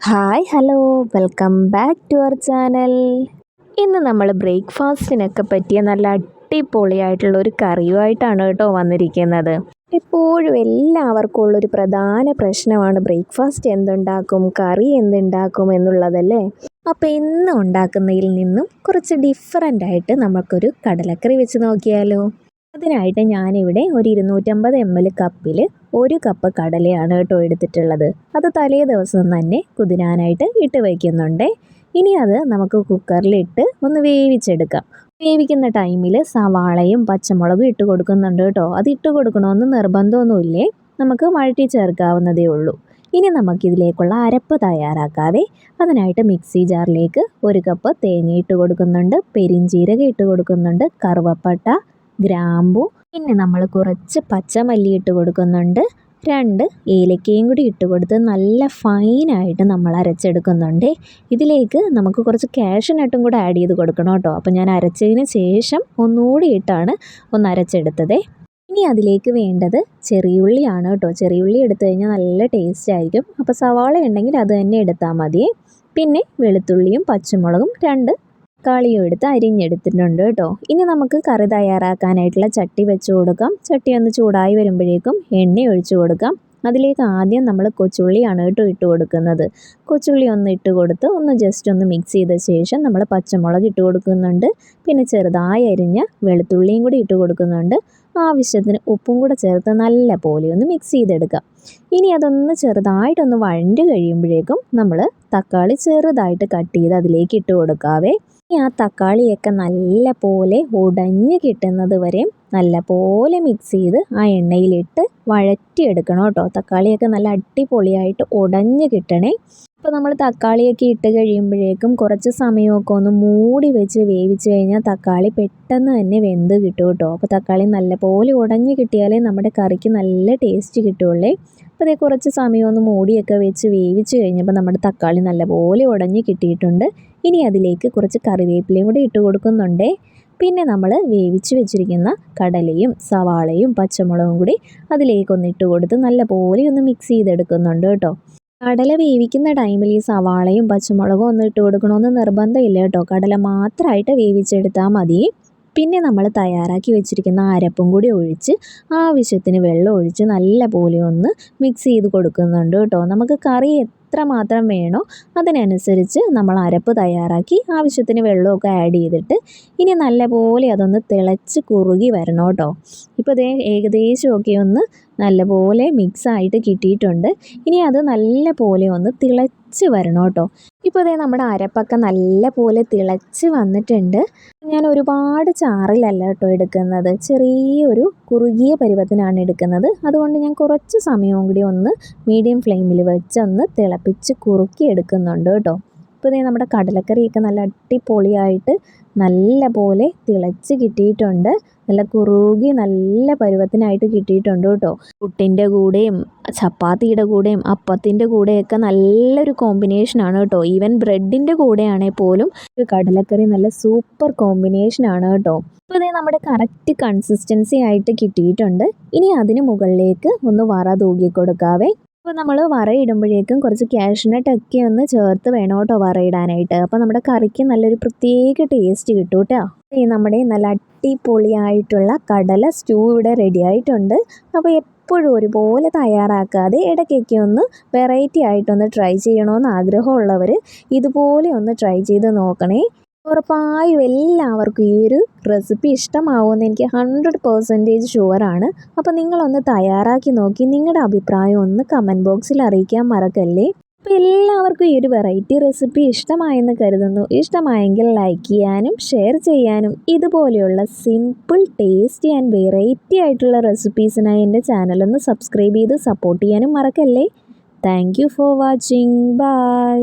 Hi hello. Welcome back to our channel. ഇന്ന് നമ്മൾ ബ്രേക്ക്ഫാസ്റ്റിനൊക്കെ പറ്റിയ നല്ല അടിപൊളിയായിട്ടുള്ള ഒരു കറിയുമായിട്ടാണ് കേട്ടോ വന്നിരിക്കുന്നത്. എപ്പോഴും എല്ലാവർക്കും ഉള്ളൊരു പ്രധാന പ്രശ്നമാണ് ബ്രേക്ക്ഫാസ്റ്റ് എന്തുണ്ടാക്കും കറി എന്തുണ്ടാക്കും എന്നുള്ളതല്ലേ? അപ്പോൾ ഇന്ന് ഉണ്ടാക്കുന്നതിൽ നിന്നും കുറച്ച് ഡിഫറന്റ് ആയിട്ട് നമുക്കൊരു കടലക്കറി വെച്ച് നോക്കിയാലോ. അതിനായിട്ട് ഞാനിവിടെ ഒരു ഇരുന്നൂറ്റമ്പത് എം എൽ കപ്പിൽ ഒരു കപ്പ് കടലയാണ് കേട്ടോ എടുത്തിട്ടുള്ളത്. അത് തലേ ദിവസം തന്നെ കുതിരാനായിട്ട് ഇട്ട് വയ്ക്കുന്നുണ്ട്. ഇനി അത് നമുക്ക് കുക്കറിലിട്ട് ഒന്ന് വേവിച്ചെടുക്കാം. വേവിക്കുന്ന ടൈമിൽ സവാളയും പച്ചമുളകും ഇട്ട് കൊടുക്കുന്നുണ്ട് കേട്ടോ. അത് ഇട്ട് കൊടുക്കണമെന്ന് നിർബന്ധമൊന്നുമില്ലേ? നമുക്ക് വഴറ്റി ചേർക്കാവുന്നതേ ഉള്ളൂ. ഇനി നമുക്കിതിലേക്കുള്ള അരപ്പ് തയ്യാറാക്കാവേ. അതിനായിട്ട് മിക്സി ജാറിലേക്ക് ഒരു കപ്പ് തേങ്ങ ഇട്ട് കൊടുക്കുന്നുണ്ട്. പെരിഞ്ചീരകം ഇട്ട് കൊടുക്കുന്നുണ്ട്. കറുവപ്പട്ട ഗ്രാമ്പു പിന്നെ നമ്മൾ കുറച്ച് പച്ചമല്ലി ഇട്ട് കൊടുക്കുന്നുണ്ട്. രണ്ട് ഏലക്കയും കൂടി ഇട്ട് കൊടുത്ത് നല്ല ഫൈനായിട്ട് നമ്മൾ അരച്ചെടുക്കുന്നുണ്ട്. ഇതിലേക്ക് നമുക്ക് കുറച്ച് കാഷ്യനട്ടും കൂടെ ആഡ് ചെയ്ത് കൊടുക്കണം കേട്ടോ. അപ്പോൾ ഞാൻ അരച്ചതിന് ശേഷം ഒന്നുകൂടി ഇട്ടാണ് ഒന്ന് അരച്ചെടുത്തത്. ഇനി അതിലേക്ക് വേണ്ടത് ചെറിയുള്ളിയാണ് കേട്ടോ. ചെറിയുള്ളി എടുത്തു കഴിഞ്ഞാൽ നല്ല ടേസ്റ്റ് ആയിരിക്കും. അപ്പോൾ സവാള ഉണ്ടെങ്കിൽ അത് തന്നെ എടുത്താൽ മതി. പിന്നെ വെളുത്തുള്ളിയും പച്ചമുളകും രണ്ട് തക്കാളിയും എടുത്ത് അരിഞ്ഞെടുത്തിട്ടുണ്ട് കേട്ടോ. ഇനി നമുക്ക് കറി തയ്യാറാക്കാനായിട്ടുള്ള ചട്ടി വെച്ച് കൊടുക്കാം. ചട്ടി ഒന്ന് ചൂടായി വരുമ്പോഴേക്കും എണ്ണ ഒഴിച്ചു കൊടുക്കാം. അതിലേക്ക് ആദ്യം നമ്മൾ കൊച്ചുള്ളിയാണ് കേട്ടോ ഇട്ട് കൊടുക്കുന്നത്. കൊച്ചുള്ളി ഒന്ന് ഇട്ട് കൊടുത്ത് ഒന്ന് ജസ്റ്റ് ഒന്ന് മിക്സ് ചെയ്ത ശേഷം നമ്മൾ പച്ചമുളക് ഇട്ട് കൊടുക്കുന്നുണ്ട്. പിന്നെ ചെറുതായി അരിഞ്ഞ വെളുത്തുള്ളിയും കൂടി ഇട്ട് കൊടുക്കുന്നുണ്ട്. ആവശ്യത്തിന് ഉപ്പും കൂടെ ചേർത്ത് നല്ല പോലെ ഒന്ന് മിക്സ് ചെയ്തെടുക്കാം. ഇനി അതൊന്ന് ചെറുതായിട്ടൊന്ന് വഴണ്ട് കഴിയുമ്പോഴേക്കും നമ്മൾ തക്കാളി ചെറുതായിട്ട് കട്ട് ചെയ്ത് അതിലേക്ക് ഇട്ട് കൊടുക്കാവേ. ആ തക്കാളിയൊക്കെ നല്ല പോലെ ഉടഞ്ഞ് കിട്ടുന്നത് വരെ നല്ല പോലെ മിക്സ് ചെയ്ത് ആ എണ്ണയിലിട്ട് വഴറ്റിയെടുക്കണം കേട്ടോ. തക്കാളിയൊക്കെ നല്ല അടിപൊളിയായിട്ട് ഉടഞ്ഞ് കിട്ടണേ. അപ്പോൾ നമ്മൾ തക്കാളിയൊക്കെ ഇട്ട് കഴിയുമ്പോഴേക്കും കുറച്ച് സമയമൊക്കെ ഒന്ന് മൂടി വെച്ച് വേവിച്ച് കഴിഞ്ഞാൽ തക്കാളി പെട്ടെന്ന് തന്നെ വെന്ത് കിട്ടും കേട്ടോ. അപ്പോൾ തക്കാളി നല്ലപോലെ ഉടഞ്ഞ് കിട്ടിയാലേ നമ്മുടെ കറിക്ക് നല്ല ടേസ്റ്റ് കിട്ടുള്ളേ. അപ്പോൾ അതേ കുറച്ച് സമയം ഒന്ന് മൂടിയൊക്കെ വെച്ച് വേവിച്ച് കഴിഞ്ഞപ്പോൾ നമ്മുടെ തക്കാളി നല്ലപോലെ ഉടഞ്ഞ് കിട്ടിയിട്ടുണ്ട്. ഇനി അതിലേക്ക് കുറച്ച് കറിവേപ്പിലയും കൂടി ഇട്ട് കൊടുക്കുന്നുണ്ട്. പിന്നെ നമ്മൾ വേവിച്ച് വെച്ചിരിക്കുന്ന കടലയും സവാളയും പച്ചമുളകും കൂടി അതിലേക്കൊന്ന് ഇട്ട് കൊടുത്ത് നല്ലപോലെ ഒന്ന് മിക്സ് ചെയ്തെടുക്കുന്നുണ്ട് കേട്ടോ. കടല വേവിക്കുന്ന ടൈമിൽ ഈ സവാളയും പച്ചമുളകും ഒന്ന് ഇട്ട് കൊടുക്കണമെന്ന് നിർബന്ധമില്ല കേട്ടോ. കടല മാത്രമായിട്ട് വേവിച്ചെടുത്താൽ മതി. പിന്നെ നമ്മൾ തയ്യാറാക്കി വെച്ചിരിക്കുന്ന അരപ്പും കൂടി ഒഴിച്ച് ആവശ്യത്തിന് വെള്ളം ഒഴിച്ച് നല്ല പോലെ ഒന്ന് മിക്സ് ചെയ്ത് കൊടുക്കുന്നുണ്ട് കേട്ടോ. നമുക്ക് കറി എത്ര മാത്രം വേണോ അതിനനുസരിച്ച് നമ്മൾ അരപ്പ് തയ്യാറാക്കി ആവശ്യത്തിന് വെള്ളമൊക്കെ ആഡ് ചെയ്തിട്ട് ഇനി നല്ലപോലെ അതൊന്ന് തിളച്ച് കുറുകി വരണം കേട്ടോ. ഇപ്പോൾ ഇതേ ഏകദേശമൊക്കെ ഒന്ന് നല്ലപോലെ മിക്സായിട്ട് കിട്ടിയിട്ടുണ്ട്. ഇനി അത് നല്ലപോലെ ഒന്ന് തിളച്ച് വരണം കേട്ടോ. ഇപ്പോൾ അതേ നമ്മുടെ അരപ്പൊക്കെ നല്ല പോലെ തിളച്ച് വന്നിട്ടുണ്ട്. ഞാൻ ഒരുപാട് ചാറിലല്ല കേട്ടോ എടുക്കുന്നത്. ചെറിയൊരു കുറുകിയ പരുവത്തിനാണ് എടുക്കുന്നത്. അതുകൊണ്ട് ഞാൻ കുറച്ച് സമയവും കൂടി ഒന്ന് മീഡിയം ഫ്ലെയിമിൽ വെച്ചൊന്ന് തിളപ്പിച്ച് കുറുക്കി എടുക്കുന്നുണ്ട് കേട്ടോ. ഇപ്പോൾ ഇതേ നമ്മുടെ കടലക്കറിയൊക്കെ നല്ല അടിപൊളിയായിട്ട് നല്ല പോലെ തിളച്ച് കിട്ടിയിട്ടുണ്ട്. നല്ല കുറുകി നല്ല പരുവത്തിനായിട്ട് കിട്ടിയിട്ടുണ്ട് കേട്ടോ. പുട്ടിന്റെ കൂടെയും ചപ്പാത്തിയുടെ കൂടെയും അപ്പത്തിന്റെ കൂടെയൊക്കെ നല്ലൊരു കോമ്പിനേഷനാണ് കേട്ടോ. ഈവൻ ബ്രെഡിന്റെ കൂടെയാണെങ്കിൽ പോലും കടലക്കറി നല്ല സൂപ്പർ കോമ്പിനേഷനാണ് കേട്ടോ. ഇപ്പോൾ ഇതേ നമ്മുടെ കറക്റ്റ് കൺസിസ്റ്റൻസി ആയിട്ട് കിട്ടിയിട്ടുണ്ട്. ഇനി അതിന് മുകളിലേക്ക് ഒന്ന് വറ തൂക്കി കൊടുക്കാവേ അപ്പോൾ നമ്മൾ വറയിടുമ്പോഴേക്കും കുറച്ച് കാഷ്നട്ടൊക്കെ ഒന്ന് ചേർത്ത് വേണം കേട്ടോ വറയിടാനായിട്ട്. അപ്പോൾ നമ്മുടെ കറിക്ക് നല്ലൊരു പ്രത്യേക ടേസ്റ്റ് കിട്ടും കേട്ടോ ഈ നമ്മുടെ നല്ല അടിപൊളിയായിട്ടുള്ള കടല സ്റ്റൂ ഇവിടെ റെഡി ആയിട്ടുണ്ട്. അപ്പോൾ എപ്പോഴും ഒരുപോലെ തയ്യാറാക്കാതെ ഇടയ്ക്കൊക്കെ ഒന്ന് വെറൈറ്റി ആയിട്ടൊന്ന് ട്രൈ ചെയ്യണമെന്ന് ആഗ്രഹമുള്ളവർ ഇതുപോലെ ഒന്ന് ട്രൈ ചെയ്ത് നോക്കണേ. ഉറപ്പായും എല്ലാവർക്കും ഈ ഒരു റെസിപ്പി ഇഷ്ടമാവുമെന്ന് എനിക്ക് ഹൺഡ്രഡ് പെർസെന്റേജ് ഷുവറാണ് അപ്പോൾ നിങ്ങളൊന്ന് തയ്യാറാക്കി നോക്കി നിങ്ങളുടെ അഭിപ്രായം ഒന്ന് കമന്റ് ബോക്സിൽ അറിയിക്കാൻ മറക്കല്ലേ? അപ്പോൾ എല്ലാവർക്കും ഈ ഒരു വെറൈറ്റി റെസിപ്പി ഇഷ്ടമായെന്ന് കരുതുന്നു. ഇഷ്ടമായെങ്കിൽ ലൈക്ക് ചെയ്യാനും ഷെയർ ചെയ്യാനും ഇതുപോലെയുള്ള സിമ്പിൾ ടേസ്റ്റി ആൻഡ് വെറൈറ്റി ആയിട്ടുള്ള റെസിപ്പീസിനായി എന്റെ ചാനലൊന്ന് സബ്സ്ക്രൈബ് ചെയ്ത് സപ്പോർട്ട് ചെയ്യാനും മറക്കല്ലേ? Thank for watching bye